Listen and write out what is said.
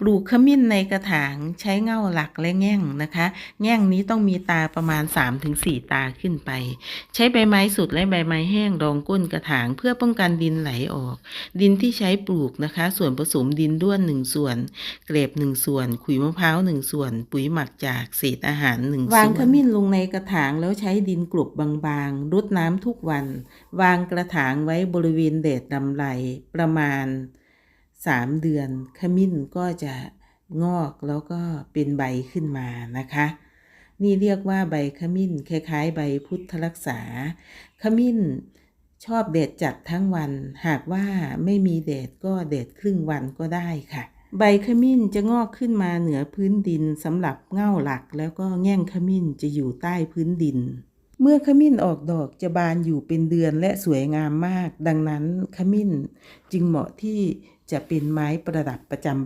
ปลูกขมิ้นในกระถางใช้เง่าหลักและแง่งนะคะ แง่งนี้ต้องมีตาประมาณ 3-4 ตาขึ้นไป ใช้ใบไม้สุดและใบไม้แห้งรองก้นกระถาง เพื่อป้องกันดินไหลออก ดินที่ใช้ปลูกนะคะ ส่วนผสมดินด้วนหนึ่งส่วน เกลบหนึ่งส่วน ขุยมะพร้าวหนึ่งส่วน ปุ๋ยหมักจากเศษอาหารหนึ่งส่วนวางขมิ้นลงในกระถางแล้วใช้ดินกลบบางๆรดน้ำทุกวัน วางกระถางไว้บริเวณแดดลำไรประมาณ 3เดือนขมิ้นก็จะงอกแล้วก็เป็นใบขึ้นมานะคะ นี่เรียกว่าใบขมิ้นคล้ายๆ ใบพุทธรักษา ขมิ้นชอบแดดจัดทั้งวัน หากว่าไม่มีแดดก็แดดครึ่งวันก็ได้ค่ะ ใบขมิ้นจะงอกขึ้นมาเหนือพื้นดินสำหรับเง่าหลัก แล้วก็แง่งขมิ้นจะอยู่ใต้พื้นดิน เมื่อขมิ้นออกดอกจะบานอยู่เป็นเดือนและสวยงามมาก ดังนั้นขมิ้นจึงเหมาะที่ จะเป็นไม้ประดับประจำ